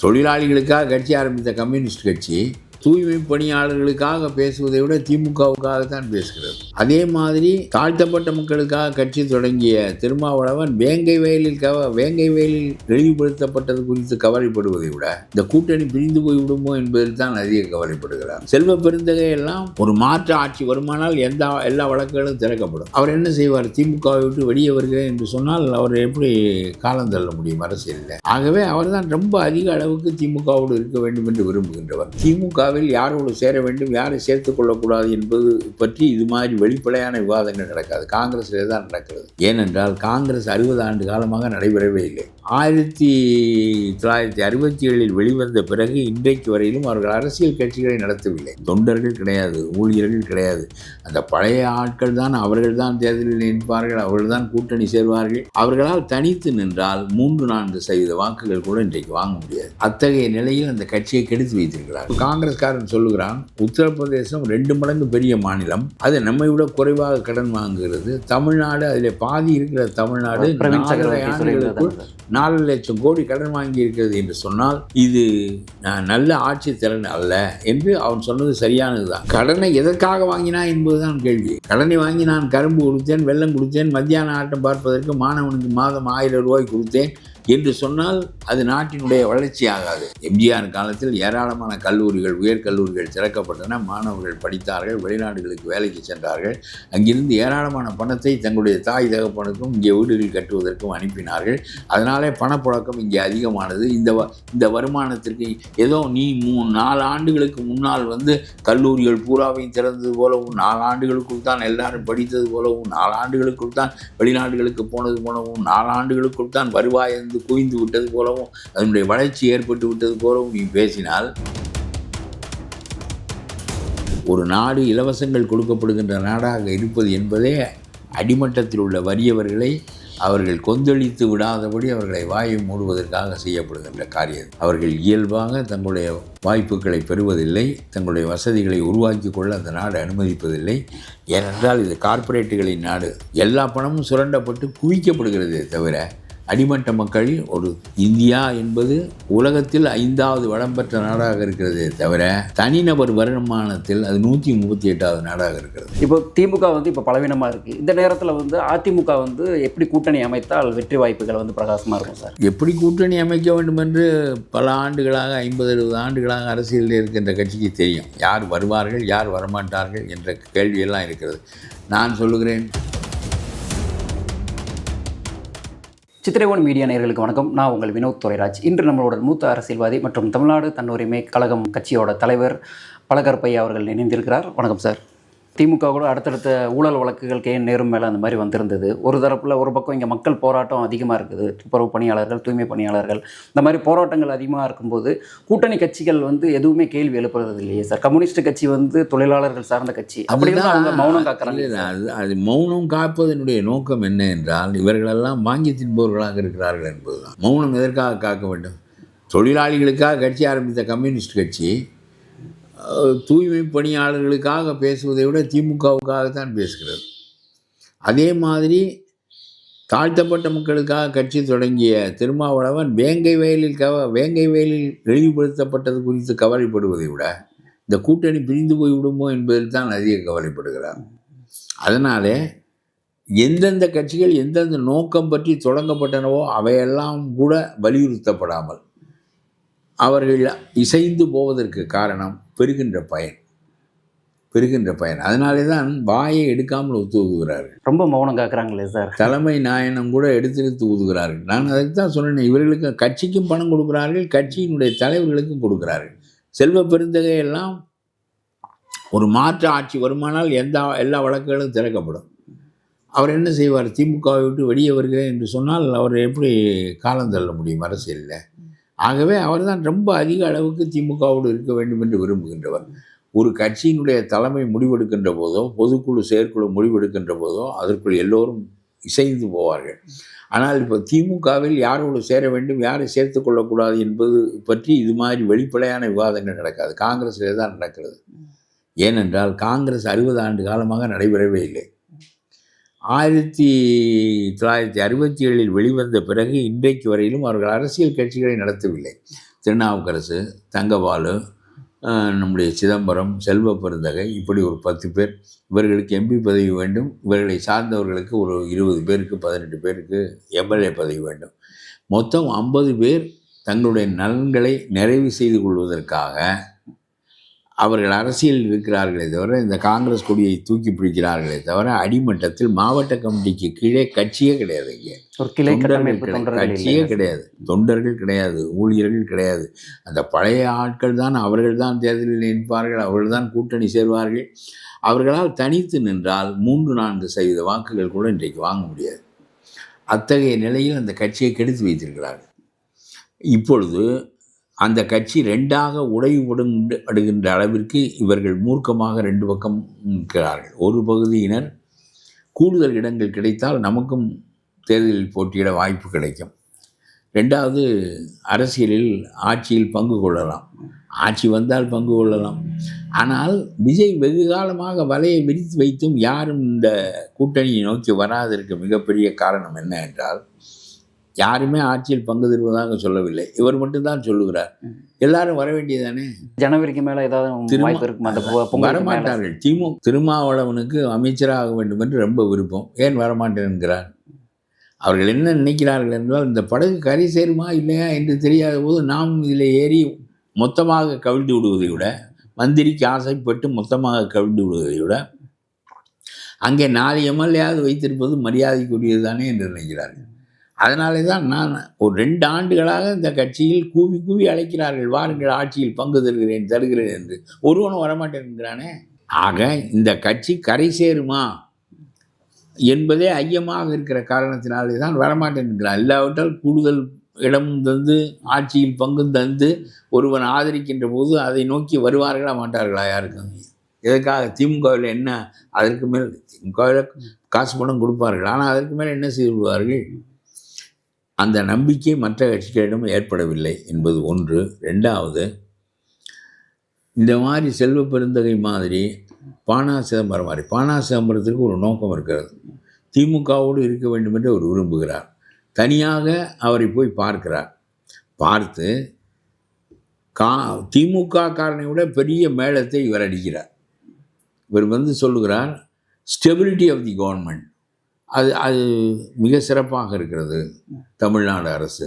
தொழிலாளிகளுக்காக கட்சி ஆரம்பித்த கம்யூனிஸ்ட் கட்சி தூய்மை பணியாளர்களுக்காக பேசுவதை விட திமுகவுக்காக தான் பேசுகிறது. அதே மாதிரி தாழ்த்தப்பட்ட மக்களுக்காக கட்சி தொடங்கிய திருமாவளவன் வேங்கை வயலில் கவ வேங்கை வயலில் இழிவுபடுத்தப்பட்டது குறித்து கவலைப்படுவதை விட இந்த கூட்டணி பிரிந்து போய் விடுமோ என்பதில் தான் அதிக கவலைப்படுகிறார். செல்வ பெருந்தகை எல்லாம் ஒரு மாற்று ஆட்சி வருமானால் எந்த எல்லா வழக்குகளும் திறக்கப்படும். அவர் என்ன செய்வார்? திமுகவை விட்டு வெளியே வருகிறேன் என்று சொன்னால் அவர் எப்படி காலம் தள்ள முடியும் அரசியலில்? ஆகவே அவர்தான் ரொம்ப அதிக அளவுக்கு திமுகவோடு இருக்க வேண்டும் என்று விரும்புகின்றவர். திமுகவில் யாரோடு சேர வேண்டும் யாரை சேர்த்துக் கொள்ளக்கூடாது என்பது பற்றி இது மாதிரி வெளிப்படையான விவாதங்கள் நடக்காது. காங்கிரஸில் தான் நடக்கிறது. ஏனென்றால் காங்கிரஸ் அறுபது ஆண்டு காலமாக நடைபெறவே இல்லை. ஆயிரத்தி தொள்ளாயிரத்தி அறுபத்தி ஏழில் வெளிவந்த பிறகு இன்றைக்கு வரையிலும் அவர்கள் அரசியல் கட்சிகளை நடத்தவில்லை. தொண்டர்கள் கிடையாது ஊழியர்கள் கிடையாது. அந்த பழைய ஆட்கள் தான் அவர்கள் தான் தேர்தலில் நிற்பார்கள் அவர்கள் தான் கூட்டணி சேர்வார்கள். அவர்களால் தனித்து நின்றால் மூன்று நான்கு சதவீத வாக்குகள் கூட இன்றைக்கு வாங்க முடியாது. அத்தகைய நிலையில் அந்த கட்சியை கெடுத்து வைத்திருக்கிறார் காங்கிரஸ்காரன் சொல்லுகிறான் உத்தரப்பிரதேசம் ரெண்டு மடங்கு பெரிய மாநிலம். அது நம்மை விட குறைவாக கடன் வாங்குகிறது. தமிழ்நாடு அதில் பாதி இருக்கிற தமிழ்நாடு நாலரை நாலு லட்சம் கோடி கடன் வாங்கியிருக்கிறது என்று சொன்னால் இது நல்ல ஆட்சி திறன் அல்ல என்று அவன் சொன்னது சரியானதுதான். கடனை எதற்காக வாங்கினா என்பதுதான் கேள்வி. கடனை வாங்கி நான் கரும்பு கொடுத்தேன் வெள்ளம் கொடுத்தேன் மத்தியான ஆட்டம் பார்ப்பதற்கு மாணவனுக்கு மாதம் ஆயிரம் ரூபாய் கொடுத்தேன். என்று சொன்னால் அது நாட்டினுடைய வளர்ச்சி ஆகாது எம்ஜிஆர் காலத்தில் ஏராளமான கல்லூரிகள் உயர்கல்லூரிகள் திறக்கப்பட்டன. மாணவர்கள் படித்தார்கள் வெளிநாடுகளுக்கு வேலைக்கு சென்றார்கள். அங்கிருந்து ஏராளமான பணத்தை தங்களுடைய தாய் தகப்பனுக்கும் இங்கே வீடுகள் கட்டுவதற்கும் அனுப்பினார்கள். அதனாலே பணப்புழக்கம் இங்கே அதிகமானது. இந்த வ- இந்த வருமானத்திற்கு ஏதோ நீ மூ நாலு ஆண்டுகளுக்கு முன்னால் வந்து கல்லூரிகள் பூராவையும் திறந்தது போலவும் நாலு ஆண்டுகளுக்குள் தான் எல்லாரும் படித்தது போலவும் நாலு ஆண்டுகளுக்குள் தான் வெளிநாடுகளுக்கு போனது போலவும் நாலு ஆண்டுகளுக்குள் தான் வருவாய் வந்து குவிந்து விட்டது போலவும் அதனுடைய வளர்ச்சி ஏற்பட்டு விட்டது போலவும் நீ பேசினால் ஒரு நாடு இலவசங்கள் கொடுக்கப்படுகின்ற நாடாக இருப்பது என்பதே அடிமட்டத்தில் உள்ள வறியவர்களை அவர்கள் கொந்தளித்து விடாதபடி அவர்களை வாயை மூடுவதற்காக செய்யப்படுகின்ற காரியம். அவர்கள் இயல்பாக தங்களுடைய வாய்ப்புகளை பெறுவதில்லை தங்களுடைய வசதிகளை உருவாக்கி கொள்ள அந்த நாடு அனுமதிப்பதில்லை. ஏனென்றால் இது கார்ப்பரேட்டுகளின் நாடு. எல்லா பணமும் சுரண்டப்பட்டு குவிக்கப்படுகிறதே தவிர அடிமட்ட மக்கள் ஒரு இந்தியா என்பது உலகத்தில் ஐந்தாவது வளம் பெற்ற நாடாக இருக்கிறதே தவிர தனிநபர் வருமானத்தில் அது நூற்றி முப்பத்தி எட்டாவது நாடாக இருக்கிறது. இப்போ திமுக வந்து இப்போ பலவீனமாக இருக்குது இந்த நேரத்தில் வந்து அதிமுக வந்து எப்படி கூட்டணி அமைத்தால் வெற்றி வாய்ப்புகள் வந்து பிரகாசமாக இருக்கும் சார்? எப்படி கூட்டணி அமைக்க வேண்டும் என்று பல ஆண்டுகளாக ஐம்பது அறுபது ஆண்டுகளாக அரசியலில் இருக்கின்ற கட்சிக்கு தெரியும். யார் வருவார்கள் யார் வரமாட்டார்கள் என்ற கேள்வியெல்லாம் இருக்கிறது. நான் சொல்லுகிறேன் சித்திரைவன் மீடியா நேர்களுக்கு வணக்கம். நான் உங்கள் வினோத் துரைராஜ். இன்று நம்மளோட மூத்த அரசியல்வாதி மற்றும் தமிழ்நாடு தன்னுரிமை கழகம் கட்சியோட தலைவர் பழகற்பையா அவர்கள் இணைந்திருக்கிறார். வணக்கம் சார். திமுக கூட அடுத்தடுத்த ஊழல் வழக்குகள் கே நேரும் மேலே அந்த மாதிரி வந்திருந்தது. ஒரு தரப்பில் ஒரு பக்கம் இங்கே மக்கள் போராட்டம் அதிகமாக இருக்குது. துப்புரவு பணியாளர்கள் தூய்மை பணியாளர்கள் இந்த மாதிரி போராட்டங்கள் அதிகமாக இருக்கும்போது கூட்டணி கட்சிகள் வந்து எதுவுமே கேள்வி எழுப்புறது இல்லையே சார்? கம்யூனிஸ்ட் கட்சி வந்து தொழிலாளர்கள் சார்ந்த கட்சி. அப்படி இருந்தா அவங்க மௌனம் காக்குறாங்க. அது அது மௌனம் காப்பதனுடைய நோக்கம் என்ன என்றால் இவர்களெல்லாம் வாங்கி தின்பவர்களாக இருக்கிறார்கள் என்பதுதான். மௌனம் எதற்காக காக்க வேண்டும்? தொழிலாளிகளுக்காக கட்சி ஆரம்பித்த கம்யூனிஸ்ட் கட்சி தூய்மை பணியாளர்களுக்காக பேசுவதை விட திமுகவுக்காகத்தான் பேசுகிறது அதே மாதிரி தாழ்த்தப்பட்ட மக்களுக்காக கட்சி தொடங்கிய திருமாவளவன் வேங்கை வயலில் கவ வேங்கை வயலில் இழிவுபடுத்தப்பட்டது குறித்து கவலைப்படுவதை விட இந்த கூட்டணி பிரிந்து போய் விடுமோ என்பதில் தான் அதிக கவலைப்படுகிறார். அதனாலே எந்தெந்த கட்சிகள் எந்தெந்த நோக்கம் பற்றி தொடங்கப்பட்டனவோ அவையெல்லாம் கூட வலியுறுத்தப்படாமல் அவர்கள் இசைந்து போவதற்கு காரணம் பெறுகின்ற பயன் பெறுகின்ற பயன். அதனாலே தான் வாயை எடுக்காமல் ஒத்து ஊதுகிறார்கள். ரொம்ப மௌனம் காக்குறாங்களே சார். தலைமை நாயனம் கூட எடுத்தெடுத்து ஊதுகிறார்கள். நான் அதுக்கு தான் சொன்னேன் இவர்களுக்கு கட்சிக்கும் பணம் கொடுக்கிறார்கள் கட்சியினுடைய தலைவர்களுக்கும் கொடுக்கிறார்கள். செல்வ பெருந்தகை எல்லாம் ஒரு மாற்று ஆட்சி வருமானால் எந்த எல்லா வழக்குகளும் திறக்கப்படும். அவர் என்ன செய்வார்? திமுகவை விட்டு வெளியே வருகிறேன் என்று சொன்னால் அவர் எப்படி காலம் தள்ள முடியும் அரசியலில்? ஆகவே அவர்தான் ரொம்ப அதிக அளவுக்கு திமுகவோடு இருக்க வேண்டும் என்று விரும்புகின்றவர். ஒரு கட்சியினுடைய தலைமை முடிவெடுக்கின்ற போதோ பொதுக்குழு செயற்குழு முடிவெடுக்கின்ற போதோ அதற்குள் எல்லோரும் இசைந்து போவார்கள். ஆனால் இப்போ திமுகவில் யாரோடு சேர வேண்டும் யாரை சேர்த்து கொள்ளக்கூடாது என்பது பற்றி இது மாதிரி வெளிப்படையான விவாதங்கள் நடக்காது. காங்கிரஸில் தான் நடக்கிறது. ஏனென்றால் காங்கிரஸ் அறுபது ஆண்டு காலமாக நடைபெறவே இல்லை. ஆயிரத்தி தொள்ளாயிரத்தி அறுபத்தி ஏழில் வெளிவந்த பிறகு இன்றைக்கு வரையிலும் அவர்கள் அரசியல் கட்சிகளை நடத்தவில்லை. திருநாவுக்கரசு தங்கபாலு நம்முடைய சிதம்பரம் செல்வ பெருந்தகை இப்படி ஒரு பத்து பேர். இவர்களுக்கு எம்பி பதவி வேண்டும். இவர்களை சார்ந்தவர்களுக்கு ஒரு இருபது பேருக்கு பதினெட்டு பேருக்கு எம்எல்ஏ பதவி வேண்டும். மொத்தம் ஐம்பது பேர் தங்களுடைய நலன்களை நிறைவு செய்து கொள்வதற்காக அவர்கள் அரசியலில் இருக்கிறார்களே தவிர இந்த காங்கிரஸ் கொடியை தூக்கி பிடிக்கிறார்களே தவிர அடிமட்டத்தில் மாவட்ட கமிட்டிக்கு கீழே கட்சியே கிடையாது இங்கே. கட்சியே கிடையாது. தொண்டர்கள் கிடையாது. ஊழியர்கள் கிடையாது. அந்த பழைய ஆட்கள் தான் அவர்கள் தான் தேர்தலில் நிற்பார்கள் அவர்கள் தான் கூட்டணி சேர்வார்கள். அவர்களால் தனித்து நின்றால் மூன்று நான்கு சதவீத வாக்குகள் கூட இன்றைக்கு வாங்க முடியாது. அத்தகைய நிலையில் அந்த கட்சியை கெடுத்து வைத்திருக்கிறார்கள். இப்பொழுது அந்த கட்சி ரெண்டாக உடைவுபடுகின்ற அளவிற்கு இவர்கள் மூர்க்கமாக ரெண்டு பக்கம் நிற்கிறார்கள். ஒரு பகுதியினர் கூடுதல் இடங்கள் கிடைத்தால் நமக்கும் தேர்தலில் போட்டியிட வாய்ப்பு கிடைக்கும். ரெண்டாவது அரசியலில் ஆட்சியில் பங்கு கொள்ளலாம். ஆட்சி வந்தால் பங்கு கொள்ளலாம். ஆனால் விஜய் வெகு காலமாக வலையை விரித்து வைத்தும் யாரும் இந்த கூட்டணியை நோக்கி வராததற்கு மிகப்பெரிய காரணம் என்ன என்றால் யாருமே ஆட்சியில் பங்கு தருவதாக சொல்லவில்லை. இவர் மட்டும்தான் சொல்லுகிறார். எல்லாரும் வர வேண்டியதானே ஜனவரிக்கு மேல ஏதாவது வாய்ப்பு இருக்குமா? அந்த வரமாட்டார்கள். திமு திருமாவளவனுக்கு அமைச்சராக வேண்டும் என்று ரொம்ப விருப்பம். ஏன் வரமாட்டேன் என்கிறார்? அவர்கள் என்ன நினைக்கிறார்கள் என்றால் இந்த படகு கரை சேருமா இல்லையா என்று தெரியாத போது நாம் இதில் ஏறி மொத்தமாக கவிழ்ந்து விடுவதை விட மந்திரிக்கு ஆசைப்பட்டு மொத்தமாக கவிழ்ந்து விடுவதை விட அங்கே நாலு எம்எல்ஏயாவது வைத்திருப்பது மரியாதைக்குரியது தானே என்று நினைக்கிறார்கள். அதனாலே தான் நான் ஒரு ரெண்டு ஆண்டுகளாக இந்த கட்சியில் கூவி கூவி அழைக்கிறார்கள். வாருங்கள் ஆட்சியில் பங்கு தருகிறேன் தருகிறேன் என்று. ஒருவனும் வரமாட்டேன்கிறானே ஆக இந்த கட்சி கரை சேருமா? என்பதே ஐயமாக இருக்கிற காரணத்தினாலே தான் வரமாட்டேன்கிறான் இல்லாவிட்டால் கூடுதல் இடம் தந்து ஆட்சியில் பங்கும் தந்து ஒருவன் ஆதரிக்கின்ற போது அதை நோக்கி வருவார்களா மாட்டார்களா யாருக்கும் எதற்காக? திமுகவில் என்ன? அதற்கு மேல் திமுகவில் காசு பணம் கொடுப்பார்கள். ஆனால் அதற்கு மேல் என்ன செய்து விடுவார்கள் அந்த நம்பிக்கை மற்ற கட்சிகளிடம் ஏற்படவில்லை என்பது ஒன்று. ரெண்டாவது இந்த மாதிரி செல்வ பெருந்தகை மாதிரி பானா சிதம்பரம் மாதிரி பானா சிதம்பரத்திற்கு ஒரு நோக்கம் இருக்கிறது. திமுகவோடு இருக்க வேண்டும் என்று அவர் விரும்புகிறார். தனியாக அவரை போய் பார்க்கிறார். பார்த்து கா திமுக காரனை விட பெரிய மேளத்தை இவர் அடிக்கிறார். இவர் வந்து சொல்லுகிறார் ஸ்டெபிலிட்டி ஆஃப் தி கவர்மெண்ட் அது அது மிக சிறப்பாக இருக்கிறது தமிழ்நாடு அரசு.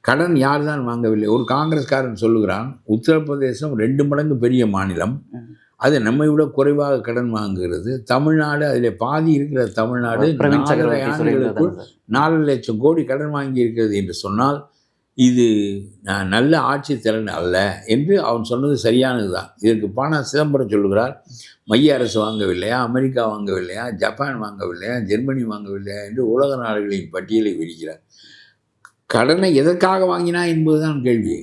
கடன் யார் தான் வாங்கவில்லை? ஒரு காங்கிரஸ்காரன் சொல்லுகிறான் உத்தரப்பிரதேசம் ரெண்டு மடங்கு பெரிய மாநிலம். அது நம்மை விட குறைவாக கடன் வாங்குகிறது. தமிழ்நாடு அதில் பாதி இருக்கிற தமிழ்நாடு நாலரை ஆண்டுகளுக்குள் நாலு லட்சம் கோடி கடன் வாங்கி இருக்கிறது என்று சொன்னால் இது நான் நல்ல ஆட்சி திறன் அல்ல என்று அவன் சொன்னது சரியானது தான் இதற்கு பானா சிதம்பரம் சொல்லுகிறார் மைய அரசு வாங்கவில்லையா அமெரிக்கா வாங்கவில்லையா ஜப்பான் வாங்கவில்லையா ஜெர்மனி வாங்கவில்லையா? என்று உலக நாடுகளின் பட்டியலை விரிக்கிறார். கடனை எதற்காக வாங்கினா என்பதுதான் கேள்வி.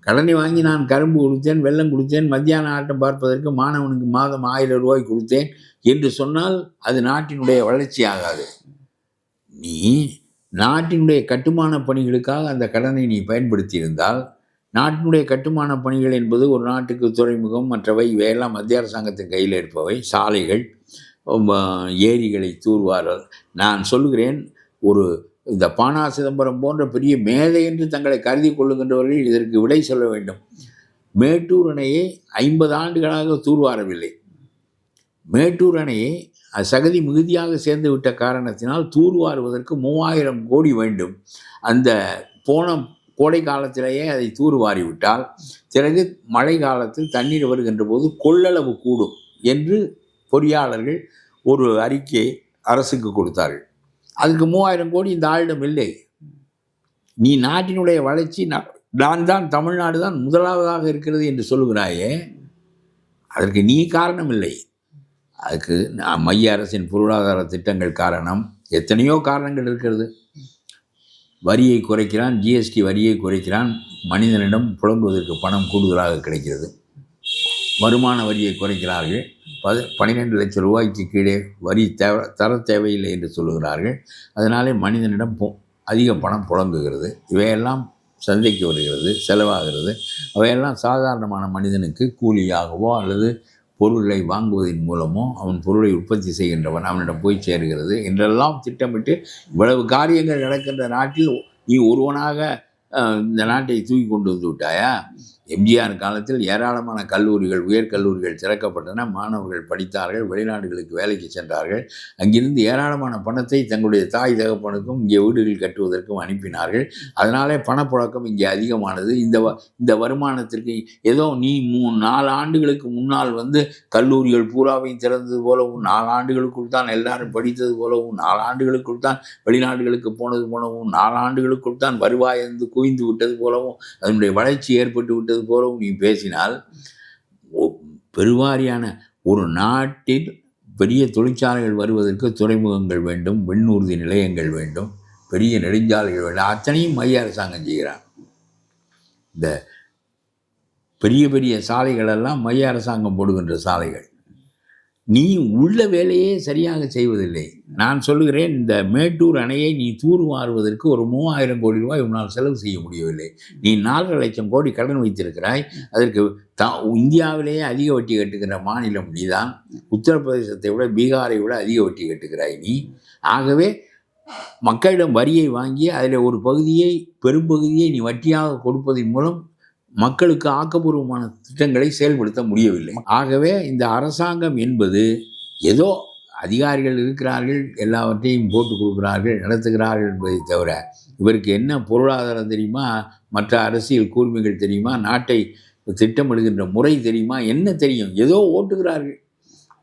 கடனை வாங்கி நான் கரும்பு கொடுத்தேன் வெல்லம் கொடுத்தேன் மத்தியான ஆட்டம் பார்ப்பதற்கு மாணவனுக்கு மாதம் ஆயிரம் ரூபாய் கொடுத்தேன் என்று சொன்னால் அது நாட்டினுடைய வளர்ச்சி ஆகாது. நீ நாட்டினுடைய கட்டுமான பணிகளுக்காக அந்த கடனை நீ பயன்படுத்தியிருந்தால் நாட்டினுடைய கட்டுமான பணிகள் என்பது ஒரு நாட்டுக்கு துறைமுகம் மற்றவை இவையெல்லாம் மத்திய அரசாங்கத்தின் கையில் இருப்பவை. சாலைகள் ஏரிகளை தூர்வாரல். நான் சொல்கிறேன் ஒரு இந்த பானா சிதம்பரம் போன்ற பெரிய மேதை என்று தங்களை கருதி கொள்ளுகின்றவர்கள் இதற்கு விடை சொல்ல வேண்டும். மேட்டூர் அணையை ஐம்பது ஆண்டுகளாக தூர்வாரவில்லை. மேட்டூர் அணையை சகதி மிகுதியாக சேர்ந்து விட்ட காரணத்தினால் தூர்வாருவதற்கு மூவாயிரம் கோடி வேண்டும். அந்த போன கோடை காலத்திலேயே அதை தூர்வாரி விட்டால் பிறகு மழை காலத்தில் தண்ணீர் வருகின்ற போது கொள்ளளவு கூடும் என்று பொறியாளர்கள் ஒரு அறிக்கையை அரசுக்கு கொடுத்தார்கள். அதுக்கு மூவாயிரம் கோடி இந்த ஆளிடம் இல்லை. நீ நாட்டினுடைய வளர்ச்சி நான் நான் தான் தமிழ்நாடு தான் முதலாவதாக இருக்கிறது என்று சொல்லுகிறாயே அதற்கு நீ காரணம் இல்லை. அதுக்கு மைய அரசின் பொருளாதார திட்டங்கள் காரணம் எத்தனையோ காரணங்கள் இருக்கிறது. வரியை குறைக்கிறான் ஜிஎஸ்டி வரியை குறைக்கிறான் மனிதனிடம் புழங்குவதற்கு பணம் கூடுதலாக கிடைக்கிறது. வருமான வரியை குறைக்கிறார்கள். பது பன்னிரெண்டு லட்சம் ரூபாய்க்கு கீழே வரி தேவை தர தேவையில்லை என்று சொல்லுகிறார்கள். அதனாலே மனிதனிடம் அதிக பணம் புழங்குகிறது இவையெல்லாம் சந்தைக்கு வருகிறது செலவாகிறது. அவையெல்லாம் சாதாரணமான மனிதனுக்கு கூலியாகவோ அல்லது பொருளை வாங்குவதன் மூலமோ அவன் பொருளை உற்பத்தி செய்கின்றவன் அவனிடம் போய் சேருகிறது. என்றெல்லாம் திட்டமிட்டு இவ்வளவு காரியங்கள் நடக்கின்ற நாட்டில் நீ ஒருவனாக இந்த நாட்டை தூக்கி கொண்டு வந்து விட்டாயா? எம்ஜிஆர் காலத்தில் ஏராளமான கல்லூரிகள் உயர்கல்லூரிகள் திறக்கப்பட்டன. மாணவர்கள் படித்தார்கள் வெளிநாடுகளுக்கு வேலைக்கு சென்றார்கள். அங்கிருந்து ஏராளமான பணத்தை தங்களுடைய தாய் தகப்பனுக்கும் இங்கே வீடுகள் கட்டுவதற்கும் அனுப்பினார்கள். அதனாலே பணப்புழக்கம் இங்கே அதிகமானது. இந்த வ- இந்த வருமானத்திற்கு ஏதோ நீ மூ நாலு ஆண்டுகளுக்கு முன்னால் வந்து கல்லூரிகள் பூராவையும் திறந்தது போலவும் நாலு ஆண்டுகளுக்குள் தான் எல்லாரும் படித்தது போலவும் நாலு ஆண்டுகளுக்குள் தான் வெளிநாடுகளுக்கு போனது போலவும் நாலு ஆண்டுகளுக்குள் தான் வருவாய் வந்து குவிந்து விட்டது போலவும் அதனுடைய வளர்ச்சி ஏற்பட்டு விட்டது போலவும் நீ பேசினால் பெருவாரியான ஒரு நாட்டில் பெரிய தொழிற்சாலைகள் வருவதற்கு துறைமுகங்கள் வேண்டும் விண்ணூர்தி நிலையங்கள் வேண்டும் பெரிய நெடுஞ்சாலைகள் வேண்டும். அத்தனையும் மைய அரசாங்கம் செய்கிறான். இந்த பெரிய பெரிய சாலைகள் எல்லாம் மைய அரசாங்கம் போடுகின்ற சாலைகள். நீ உள்ள வேலையே சரியாக செய்வதில்லை. நான் சொல்லுகிறேன் இந்த மேட்டூர் அணையை நீ தூர்வாருவதற்கு ஒரு மூவாயிரம் கோடி ரூபாய் உன்னால் செலவு செய்ய முடியவில்லை. நீ நாலரை லட்சம் கோடி கடன் வைத்திருக்கிறாய். அதற்கு த இந்தியாவிலேயே அதிக வட்டி கட்டுகிற மாநிலம் நீதான். உத்தரப்பிரதேசத்தை விட பீகாரை விட அதிக வட்டி கட்டுகிறாய் நீ. ஆகவே மக்களிடம் வரியை வாங்கி அதில் ஒரு பகுதியை பெரும்பகுதியை நீ வட்டியாக கொடுப்பதன் மூலம் மக்களுக்கு ஆக்கப்பூர்வமான திட்டங்களை செயல்படுத்த முடியவில்லை. ஆகவே இந்த அரசாங்கம் என்பது ஏதோ அதிகாரிகள் இருக்கிறார்கள் எல்லாவற்றையும் போட்டு கொடுக்கிறார்கள் நடத்துகிறார்கள் என்பதை தவிர இவருக்கு என்ன பொருளாதாரம் தெரியுமா? மற்ற அரசியல் கூர்மைகள் தெரியுமா? நாட்டை திட்டமிடுகின்ற முறை தெரியுமா? என்ன தெரியும்? ஏதோ ஓட்டுகிறார்கள்.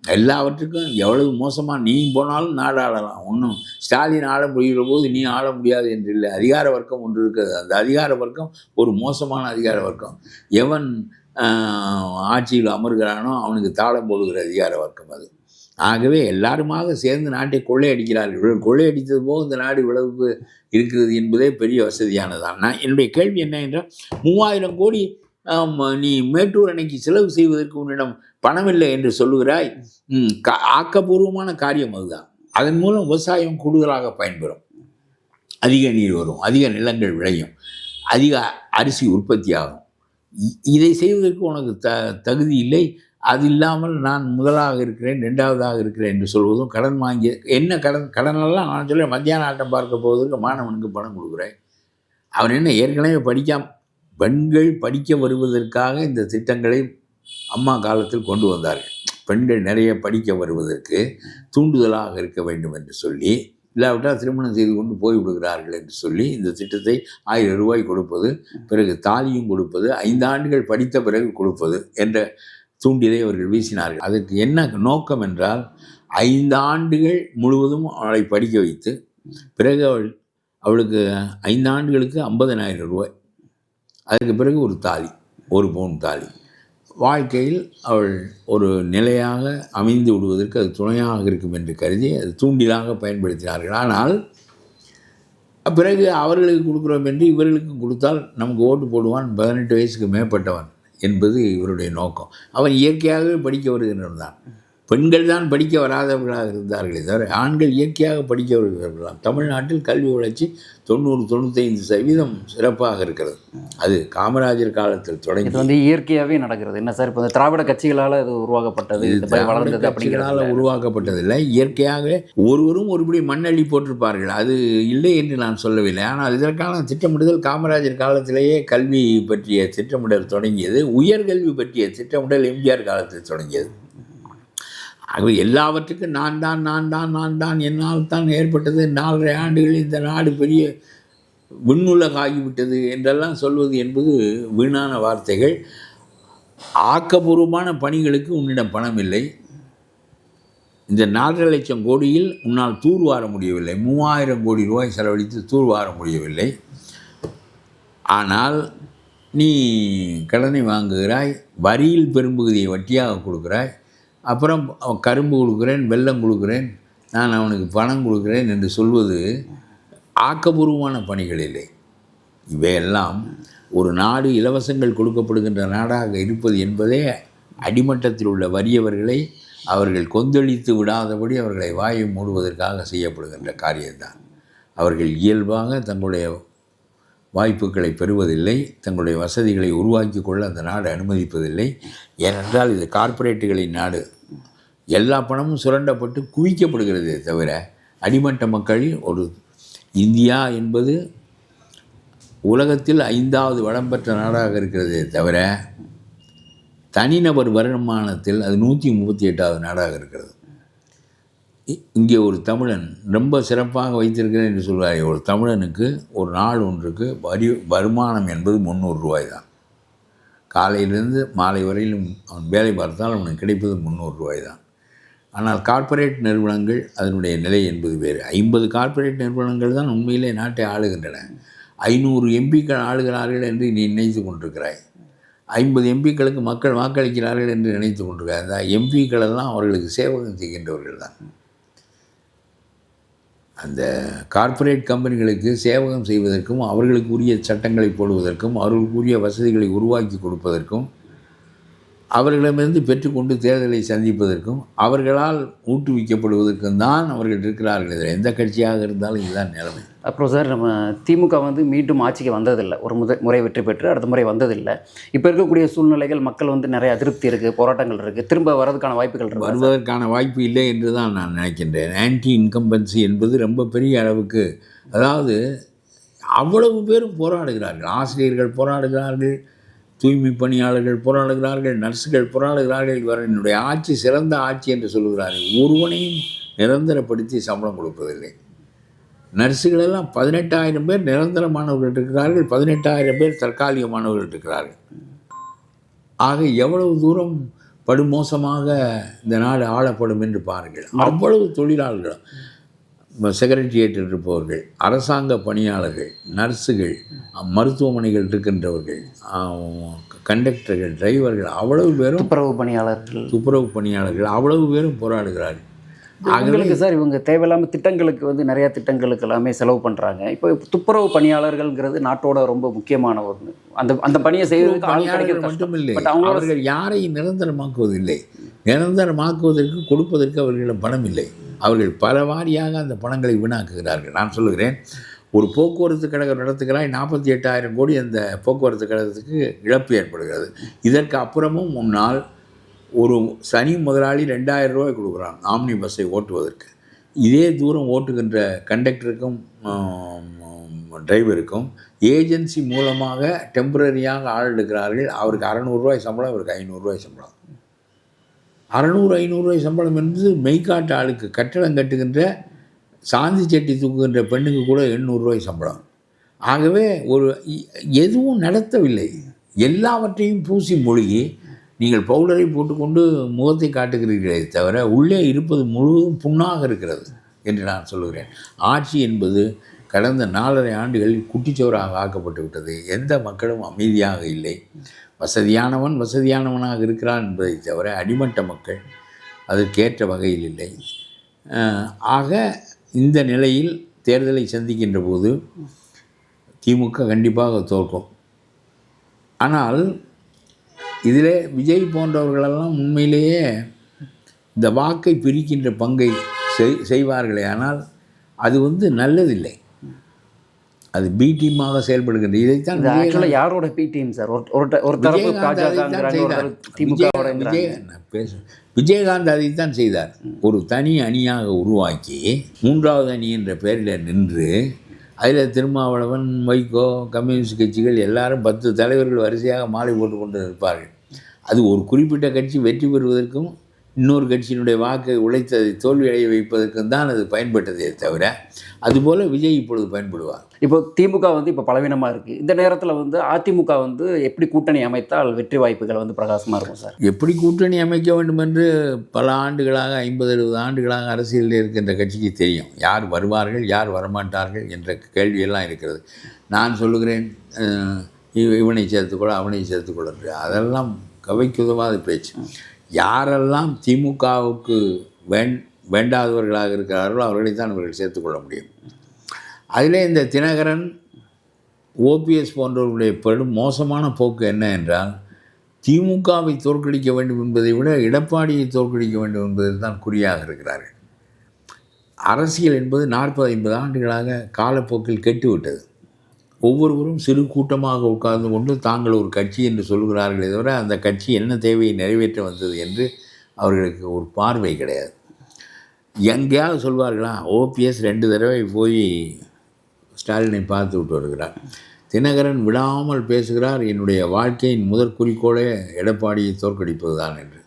எல்லாவற்றுக்கும் எவ்வளவு மோசமாக நீ போனாலும் நாடு ஆளலாம். ஒன்றும் ஸ்டாலின் ஆள முடிகிற போது நீ ஆள முடியாது என்று இல்லை. அதிகார வர்க்கம் ஒன்று இருக்கிறது. அந்த அதிகார வர்க்கம் ஒரு மோசமான அதிகார வர்க்கம். எவன் ஆட்சியில் அமர்கிறானோ அவனுக்கு தாளம் போடுகிற அதிகார வர்க்கம் அது. ஆகவே எல்லாருமாக சேர்ந்து நாட்டை கொள்ளையடிக்கிறார்கள். இவர்கள் கொள்ளையடித்தது போக இந்த நாடு இவ்வளவுக்கு இருக்கிறது என்பதே பெரிய வசதியானதான் நான் என்னுடைய கேள்வி என்ன என்றால் மூவாயிரம் கோடி நீ மேட்டூர் அணைக்கு செலவு செய்வதற்கு உன்னிடம் பணமில்லை என்று சொல்லுகிறாய் ஆக்கப்பூர்வமான காரியம் அதுதான். அதன் மூலம் விவசாயம் கூடுதலாக பயன்பெறும். அதிக நீர் வரும் அதிக நிலங்கள் விளையும் அதிக அரிசி உற்பத்தி ஆகும் இதை செய்வதற்கு உனக்கு த தகுதி இல்லை. அது இல்லாமல் நான் முதலாக இருக்கிறேன் ரெண்டாவதாக இருக்கிறேன் என்று சொல்வதும் கடன் வாங்கிய என்ன கடன் கடனெல்லாம் நான் சொல்ல மத்தியான ஆட்டம் பார்க்க போவதற்கு மாணவனுக்கு பணம் கொடுக்குறேன். அவன் என்ன ஏற்கனவே படிக்காம பெண்கள் படிக்க வருவதற்காக இந்த திட்டங்களை அம்மா காலத்தில் கொண்டு வந்தார்கள். பெண்கள் நிறைய படிக்க வருவதற்கு தூண்டுதலாக இருக்க வேண்டும் என்று சொல்லி இல்லாவிட்டால் திருமணம் செய்து கொண்டு போய்விடுகிறார்கள் என்று சொல்லி இந்த திட்டத்தை ஆயிரம் ரூபாய் கொடுப்பது பிறகு தாலியும் கொடுப்பது ஐந்து ஆண்டுகள் படித்த பிறகு கொடுப்பது என்ற தூண்டிலை அவர்கள் வீசினார்கள். அதற்கு என்ன நோக்கம் என்றால் ஐந்து ஆண்டுகள் முழுவதும் அவளை படிக்க வைத்து பிறகு அவள் அவளுக்கு ஐந்து ஆண்டுகளுக்கு ஐம்பதனாயிரம் ரூபாய். அதுக்கு பிறகு ஒரு தாலி ஒரு பவுன் தாலி. வாழ்க்கையில் அவள் ஒரு நிலையாக அமைந்து விடுவதற்கு அது துணையாக இருக்கும் என்று கருதி அது தூண்டிலாக பயன்படுத்தினார்கள். ஆனால் பிறகு அவர்களுக்கு கொடுக்குறோம் என்று இவர்களுக்கு கொடுத்தால் நமக்கு ஓட்டு போடுவான் பதினெட்டு வயசுக்கு மேற்பட்டவன் என்பது இவருடைய நோக்கம். அவன் இயற்கையாகவே படிக்க வருகின்றான் பெண்கள் தான் படிக்க வராதவர்களாக இருந்தார்களே தவிர ஆண்கள் இயற்கையாக படிக்க வருகிறவர்கள் தமிழ்நாட்டில் கல்வி வளர்ச்சி தொண்ணூறு தொண்ணூத்தைந்து சதவீதம் சிறப்பாக இருக்கிறது. அது காமராஜர் காலத்தில் தொடங்கி இது வந்து இயற்கையாகவே நடக்கிறது. என்ன சார் இப்போ இந்த திராவிட கட்சிகளால் இது உருவாக்கப்பட்டது வளர்ந்தது அப்படிங்கிறதால உருவாக்கப்பட்டதில்லை. இயற்கையாக ஒருவரும் ஒருபடி மண்ணள்ளி போட்டிருப்பார்கள். அது இல்லை என்று நான் சொல்லவில்லை. ஆனால் இதற்கான திட்டமிடுதல் காமராஜர் காலத்திலேயே கல்வி பற்றிய திட்டமிடல் தொடங்கியது. உயர்கல்வி பற்றிய திட்டமிடல் எம்ஜிஆர் காலத்தில் தொடங்கியது. ஆகவே எல்லாவற்றுக்கும் நான் தான் நான் தான் நான் தான் என்னால் தான் ஏற்பட்டது. நாலரை ஆண்டுகளில் இந்த நாடு பெரிய விண்ணுலகாகிவிட்டது என்றெல்லாம் சொல்வது என்பது வீணான வார்த்தைகள். ஆக்கப்பூர்வமான பணிகளுக்கு உன்னிடம் பணம் இல்லை இந்த நாலரை லட்சம் கோடியில் உன்னால் தூர்வார முடியவில்லை. மூவாயிரம் கோடி ரூபாய் செலவழித்து தூர்வார முடியவில்லை. ஆனால் நீ கடனை வாங்குகிறாய் வரியில் பெரும்பகுதியை வட்டியாக கொடுக்குறாய். அப்புறம் கரும்பு கொடுக்குறேன் வெல்லம் கொடுக்குறேன் நான் அவனுக்கு பணம் கொடுக்குறேன் என்று சொல்வது ஆக்கப்பூர்வமான பணிகள் இல்லை இவையெல்லாம் ஒரு நாடு இலவசங்கள் கொடுக்கப்படுகின்ற நாடாக இருப்பது என்பதே அடிமட்டத்தில் உள்ள வறியவர்களை அவர்கள் கொந்தளித்து விடாதபடி அவர்களை வாயை மூடுவதற்காக செய்யப்படுகின்ற காரியம்தான். அவர்கள் இயல்பாக தங்களுடைய வாய்ப்புகளை பெறுவதில்லை தங்களுடைய வசதிகளை உருவாக்கி கொள்ள அந்த நாடு அனுமதிப்பதில்லை. ஏனென்றால் இது கார்ப்பரேட்டுகளின் நாடு. எல்லா பணமும் சுரண்டப்பட்டு குவிக்கப்படுகிறதே தவிர அடிமட்ட மக்களில் ஒரு இந்தியா என்பது உலகத்தில் ஐந்தாவது வளம் பெற்ற நாடாக இருக்கிறதே தவிர தனிநபர் வருமானத்தில் அது நூற்றி முப்பத்தி எட்டாவது நாடாக இருக்கிறது. இ- இங்கே ஒரு தமிழன் ரொம்ப சிறப்பாக வைத்திருக்கிறேன் என்று சொல்வார் ஒரு தமிழனுக்கு ஒரு நாள் ஒன்றுக்கு வரி வருமானம் என்பது முந்நூறு ரூபாய் தான் காலையிலிருந்து மாலை வரையிலும் அவன் வேலை பார்த்தால் அவனுக்கு கிடைப்பது முந்நூறு ரூபாய் தான் ஆனால் கார்ப்பரேட் நிறுவனங்கள் அதனுடைய நிலை என்பது வேறு. ஐம்பது கார்ப்பரேட் நிறுவனங்கள் தான் உண்மையிலே நாட்டை ஆளுகின்றன. ஐநூறு எம்பிக்கள் ஆளுகிறார்கள் என்று நீ நினைத்து கொண்டிருக்கிறாய். ஐம்பது எம்பிக்களுக்கு மக்கள் வாக்களிக்கிறார்கள் என்று நினைத்து கொண்டிருக்கிறார் அந்த எம்பிக்களெல்லாம் அவர்களுக்கு சேவகம் செய்கின்றவர்கள் தான். அந்த கார்ப்பரேட் கம்பெனிகளுக்கு சேவகம் செய்வதற்கும் அவர்களுக்கு உரிய சட்டங்களை போடுவதற்கும் அவர்களுக்குரிய வசதிகளை உருவாக்கி கொடுப்பதற்கும் அவர்களிடமிருந்து பெற்றுக்கொண்டு தேர்தலை சந்திப்பதற்கும் அவர்களால் ஊக்குவிக்கப்படுவதற்கும் தான் அவர்கள் இருக்கிறார்கள் இதில். எந்த கட்சியாக இருந்தாலும் இதுதான் நிலைமை. அப்புறம் சார் நம்ம திமுக வந்து மீண்டும் ஆட்சிக்கு வந்ததில்லை. ஒரு முத முறை வெற்றி பெற்று அடுத்த முறை வந்ததில்லை. இப்போ இருக்கக்கூடிய சூழ்நிலைகள் மக்கள் வந்து நிறைய அதிருப்தி இருக்குது போராட்டங்கள் இருக்குது திரும்ப வரதுக்கான வாய்ப்புகள் இருக்குது வருவதற்கான வாய்ப்பு இல்லை என்று தான் நான் நினைக்கின்றேன். ஆன்டி இன்கம்பன்சி என்பது ரொம்ப பெரிய அளவுக்கு அதாவது அவ்வளவு பேரும் போராடுகிறார்கள். ஆசிரியர்கள் போராடுகிறார்கள். தூய்மை பணியாளர்கள் போராடுகிறார்கள் நர்ஸுகள் போராடுகிறார்கள் இவர் என்னுடைய ஆட்சி சிறந்த ஆட்சி என்று சொல்லுகிறார்கள். ஒருவனையும் நிரந்தரப்படுத்தி சம்பளம் கொடுப்பதில்லை. நர்ஸுகளெல்லாம் பதினெட்டாயிரம் பேர் நிரந்தரமானவர்கள் இருக்கிறார்கள் பதினெட்டாயிரம் பேர் தற்காலிகமானவர்கள் இருக்கிறார்கள். ஆக எவ்வளவு தூரம் படுமோசமாக இந்த நாடு ஆளப்படும் என்று பாருங்கள். அவ்வளவு தொழிலாளர்கள் செக்ரட்டரியேட்டில் இருப்பவர்கள் அரசாங்க பணியாளர்கள் நர்ஸுகள் மருத்துவமனைகள் இருக்கின்றவர்கள் கண்டக்டர்கள் டிரைவர்கள் அவ்வளவு பேரும் துப்புரவு பணியாளர்கள். துப்புரவு பணியாளர்கள் அவ்வளவு பேரும் போராடுகிறார்கள். அவங்களுக்கு சார் இவங்க தேவையில்லாமல் திட்டங்களுக்கு வந்து நிறைய திட்டங்களுக்கு எல்லாமே செலவு பண்ணுறாங்க இப்போ துப்புரவு பணியாளர்கள்ங்கிறது நாட்டோட ரொம்ப முக்கியமான ஒன்று அந்த அந்த பணியை செய்வதற்கு பட் அவங்களோட அவர்கள் யாரையும் நிரந்தரமாக்குவதில்லை. நிரந்தரமாக்குவதற்கு கொடுப்பதற்கு அவர்களிடம் பணம் இல்லை. அவர்கள் பல வாரியாக அந்த பணங்களை வீணாக்குகிறார்கள். நான் சொல்லுகிறேன் ஒரு போக்குவரத்து கழகம் நடத்துகிறாய் நாற்பத்தி எட்டாயிரம் கோடி அந்த போக்குவரத்து கழகத்துக்கு இழப்பு ஏற்படுகிறது. இதற்கு அப்புறமும் முன்னால் ஒரு சனி முதலாளி ரெண்டாயிரம் ரூபாய் கொடுக்குறான் ஆம்னி பஸ்ஸை ஓட்டுவதற்கு. இதே தூரம் ஓட்டுகின்ற கண்டக்டருக்கும் டிரைவருக்கும் ஏஜென்சி மூலமாக டெம்பரரியாக ஆள் எடுக்கிறார்கள். அவருக்கு அறநூறுரூவாய் சம்பளம் அவருக்கு ஐநூறுரூவாய் சம்பளம். அறநூறு ஐநூறுரூவாய் சம்பளம் என்பது மெய்க்காட்டு ஆளுக்கு. கட்டடம் கட்டுகின்ற சாந்தி சட்டி தூக்குகின்ற பெண்ணுக்கு கூட எண்ணூறுரூவாய் சம்பளம். ஆகவே ஒரு எதுவும் நடத்தவில்லை. எல்லாவற்றையும் பூசி மொழிகி நீங்கள் பவுடரை போட்டுக்கொண்டு முகத்தை காட்டுகிறீர்களே தவிர உள்ளே இருப்பது முழுவதும் புண்ணாக இருக்கிறது என்று நான் சொல்லுகிறேன். ஆட்சி என்பது கடந்த நாலரை ஆண்டுகளில் குட்டிச்சோறாக ஆக்கப்பட்டு விட்டது. எந்த மக்களும் அமைதியாக இல்லை. வசதியானவன் வசதியானவனாக இருக்கிறான் என்பதை தவிர அடிமட்ட மக்கள் அதற்கேற்ற வகையில் இல்லை. ஆக இந்த நிலையில் தேர்தலை சந்திக்கின்ற போது திமுக கண்டிப்பாக தோற்கும். ஆனால் இதில் விஜய் போன்றவர்களெல்லாம் உண்மையிலேயே இந்த வாக்கை பிரிக்கின்ற பங்கை செய் செய்வார்களே. ஆனால் அது வந்து நல்லதில்லை. அது பி டீமாக செயல்படுகின்ற. இதைத்தான் ஆக்சுவலாக யாரோட பி டீம் சார் ஒரு ஒரு தரப்பு பேச- விஜயகாந்த் அதைத்தான் செய்தார். ஒரு தனி அணியாக உருவாக்கி மூன்றாவது அணி என்ற பெயரில் நின்று அதில் திருமாவளவன் வைகோ கம்யூனிஸ்ட் கட்சிகள் எல்லாரும் பத்து தலைவர்கள் வரிசையாக மாலை போட்டு கொண்டு இருப்பார்கள் அது ஒரு குறிப்பிட்ட கட்சி வெற்றி பெறுவதற்கும் இன்னொரு கட்சியினுடைய வாக்கை உழைத்ததை தோல்வியடைய வைப்பதற்கும் தான் அது பயன்பட்டதே தவிர அதுபோல் விஜய் இப்பொழுது பயன்படுவார். இப்போ திமுக வந்து இப்போ பலவீனமாக இருக்குது இந்த நேரத்தில் வந்து அதிமுக வந்து எப்படி கூட்டணி அமைத்தால் வெற்றி வாய்ப்புகள் வந்து பிரகாசமாக இருக்கும் சார்? எப்படி கூட்டணி அமைக்க வேண்டும் என்று பல ஆண்டுகளாக ஐம்பது அறுபது ஆண்டுகளாக அரசியலில் இருக்கின்ற கட்சிக்கு தெரியும். யார் வருவார்கள் யார் வரமாட்டார்கள் என்ற கேள்வியெல்லாம் இருக்கிறது. நான் சொல்லுகிறேன் இவனை சேர்த்துக்கொள்ள அவனை சேர்த்துக்கொள்ள. அதெல்லாம் கவைக்கு உதவாத பேச்சு. யாரெல்லாம் திமுகவுக்கு வேண் வேண்டாதவர்களாக இருக்கிறார்களோ அவர்களை தான் இவர்கள் சேர்த்துக்கொள்ள முடியும். அதிலே இந்த தினகரன் ஓபிஎஸ் போன்றவர்களுடைய பெரும் மோசமான போக்கு என்ன என்றால் திமுகவை தோற்கடிக்க வேண்டும் என்பதை விட எடப்பாடியை தோற்கடிக்க வேண்டும் என்பதில் தான் குறியாக இருக்கிறார்கள். அரசியல் என்பது நாற்பது ஐம்பது ஆண்டுகளாக காலப்போக்கில் கெட்டுவிட்டது. ஒவ்வொருவரும் சிறு கூட்டமாக உட்கார்ந்து கொண்டு தாங்கள் ஒரு கட்சி என்று சொல்கிறார்களே தவிர அந்த கட்சி என்ன தேவையை நிறைவேற்ற வந்தது என்று அவர்களுக்கு ஒரு பார்வை கிடையாது. எங்கேயாவது சொல்வார்களா ஓபிஎஸ் ரெண்டு தடவை போய் ஸ்டாலினை பார்த்து விட்டு வருகிறார். தினகரன் விடாமல் பேசுகிறார் என்னுடைய வாழ்க்கையின் முதற் குறிக்கோளே எடப்பாடியை தோற்கடிப்பது தான் என்று.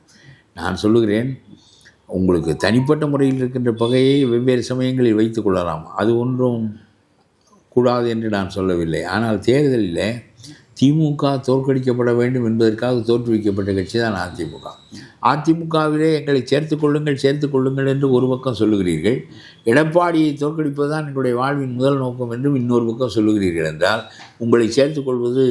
நான் சொல்லுகிறேன் உங்களுக்கு தனிப்பட்ட முறையில் இருக்கின்ற பகையை வெவ்வேறு சமயங்களில் வைத்துக் கொள்ளலாம். அது ஒன்றும் கூடாது என்று நான் சொல்லவில்லை. ஆனால் தேர்தலில் திமுக தோற்கடிக்கப்பட வேண்டும் என்பதற்காக தோற்றுவிக்கப்பட்ட கட்சி தான் அதிமுக. அதிமுகவிலே எங்களை சேர்த்து கொள்ளுங்கள் சேர்த்து கொள்ளுங்கள் என்று ஒரு பக்கம் சொல்லுகிறீர்கள். எடப்பாடியை தோற்கடிப்பது தான் எங்களுடைய வாழ்வின் முதல் நோக்கம் என்றும் இன்னொரு பக்கம் சொல்லுகிறீர்கள் என்றால் உங்களை சேர்த்துக் கொள்வது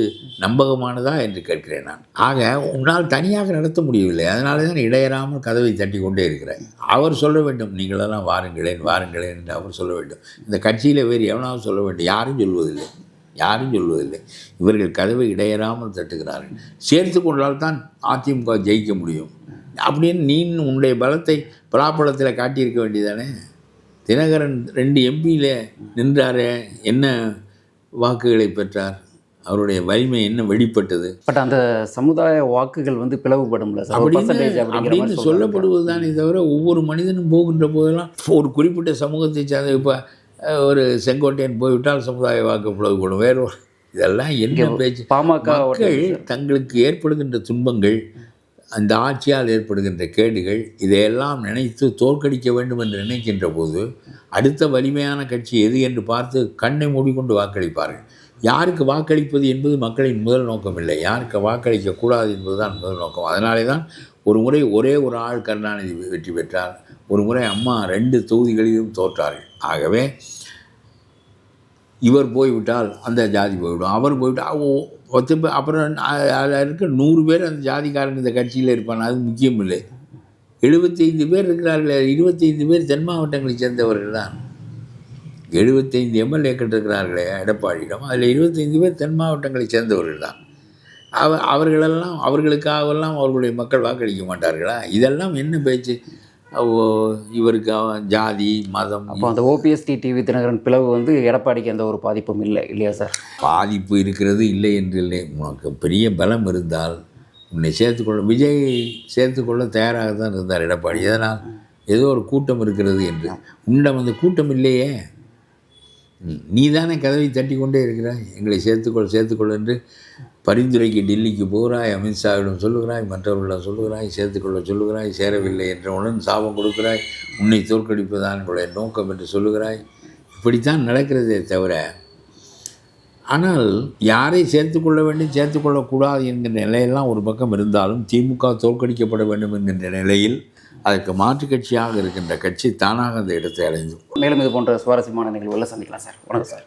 நம்பகமானதா என்று கேட்கிறேன் நான். ஆக உன்னால் தனியாக நடத்த முடியவில்லை. அதனால தான் இடையறாமல் கதவை தட்டி கொண்டே இருக்கிறேன் அவர் சொல்ல வேண்டும் நீங்களெல்லாம் வாருங்களேன் வாருங்களேன் என்று அவர் சொல்ல வேண்டும். இந்த கட்சியில் வேறு எவனாவது சொல்ல வேண்டும். யாரும் சொல்வதில்லை. யாரும் சொல்வதில்லை. இவர்கள் கதவை இடையறாமல் தட்டுகிறார்கள். சேர்த்து கொண்டால் தான் அதிமுக ஜெயிக்க முடியும். அப்படின்னு நீ உன்னுடைய பலத்தை பலாப்பழத்தில் காட்டியிருக்க வேண்டியதானே? தினகரன் ரெண்டு எம்பியில் நின்றாரே என்ன வாக்குகளை பெற்றார்? அவருடைய வலிமை என்ன வெளிப்பட்டது பட் அந்த சமுதாய வாக்குகள் வந்து பிளவுபடும்ல அப்படின்னு. சொல்லப்படுவது தானே தவிர ஒவ்வொரு மனிதனும் போகின்ற போதெல்லாம் ஒரு குறிப்பிட்ட சமூகத்தை சார்ந்த இப்போ ஒரு செங்கோட்டையன் போய்விட்டால் சமுதாய வாக்கு பிளவுபடும். வேற இதெல்லாம் என்ன பேச்சு? பாமக மக்கள் தங்களுக்கு ஏற்படுகின்ற துன்பங்கள் அந்த ஆட்சியால் ஏற்படுகின்ற கேடுகள் இதையெல்லாம் நினைத்து தோற்கடிக்க வேண்டும் என்று நினைக்கின்ற போது அடுத்த வலிமையான கட்சி எது என்று பார்த்து கண்ணை மூடிக்கொண்டு வாக்களிப்பார்கள். யாருக்கு வாக்களிப்பது என்பது மக்களின் முதல் நோக்கம் இல்லை. யாருக்கு வாக்களிக்கக்கூடாது என்பதுதான் முதல் நோக்கம். அதனாலே தான் ஒரு முறை ஒரே ஒரு ஆள் கருணாநிதி வெற்றி பெற்றார். ஒரு முறை அம்மா ரெண்டு தொகுதிகளிலும் தோற்றார்கள். ஆகவே இவர் போய்விட்டால் அந்த ஜாதி போய்விடும். அவர் போய்விட்டால் ஒத்து பேர் அப்புறம் அதில் இருக்க நூறு பேர் அந்த ஜாதிக்காரங்க இந்த கட்சியில் இருப்பாங்க. அது முக்கியம் இல்லை எழுபத்தைந்து பேர் இருக்கிறார்கள் இருபத்தைந்து பேர் தென் மாவட்டங்களை சேர்ந்தவர்கள் தான். எழுபத்தைந்து எம்எல்ஏக்கள் இருக்கிறார்களே எடப்பாடியிடம். அதில் இருபத்தைந்து பேர் தென் மாவட்டங்களை சேர்ந்தவர்கள் தான். அவ அவர்களெல்லாம் அவர்களுக்காகவெல்லாம் அவர்களுடைய மக்கள் வாக்களிக்க மாட்டார்களா? இதெல்லாம் என்ன பேச்சு? இவருக்கு ஜாதி மதம் அப்போ அந்த ஓபிஎஸ்டி டிவி தினகரன் பிளவு வந்து எடப்பாடிக்கு எந்த ஒரு பாதிப்பும் இல்லை இல்லையா சார்? பாதிப்பு இருக்கிறது இல்லை என்று இல்லை. உனக்கு பெரிய பலம் இருந்தால் உன்னை சேர்த்துக்கொள்ள விஜய் சேர்த்துக்கொள்ள தயாராக தான் இருந்தார் எடப்பாடி. எதனால் ஏதோ ஒரு கூட்டம் இருக்கிறது என்று. உன்னிடம் அந்த கூட்டம் இல்லையே. நீ தானே கதவை தட்டி கொண்டே இருக்கிறாய் எங்களை சேர்த்துக்கொள் சேர்த்துக்கொள் என்று பரிந்துரைக்கு டெல்லிக்கு போகிறாய் அமித்ஷாவிடம் சொல்லுகிறாய் மற்றவர்களிடம் சொல்லுகிறாய் சேர்த்துக்கொள்ள சொல்லுகிறாய் சேரவில்லை என்றவுடன் சாபம் கொடுக்கிறாய் உன்னை தோற்கடிப்பதான் என்னுடைய நோக்கம் என்று சொல்லுகிறாய். இப்படித்தான் நடக்கிறதே தவிர ஆனால் யாரை சேர்த்துக்கொள்ள வேண்டும் சேர்த்துக்கொள்ளக்கூடாது என்கின்ற நிலையெல்லாம் ஒரு பக்கம் இருந்தாலும் திமுக தோற்கடிக்கப்பட வேண்டும் என்கின்ற நிலையில் அதற்கு மாற்று கட்சியாக இருக்கின்ற கட்சி தானாக அந்த இடத்தை அடைந்து மேலும் இது போன்ற சுவாரஸ்யமான நிகழ்வுகளை சந்திக்கலாம் சார். வணக்கம் சார்.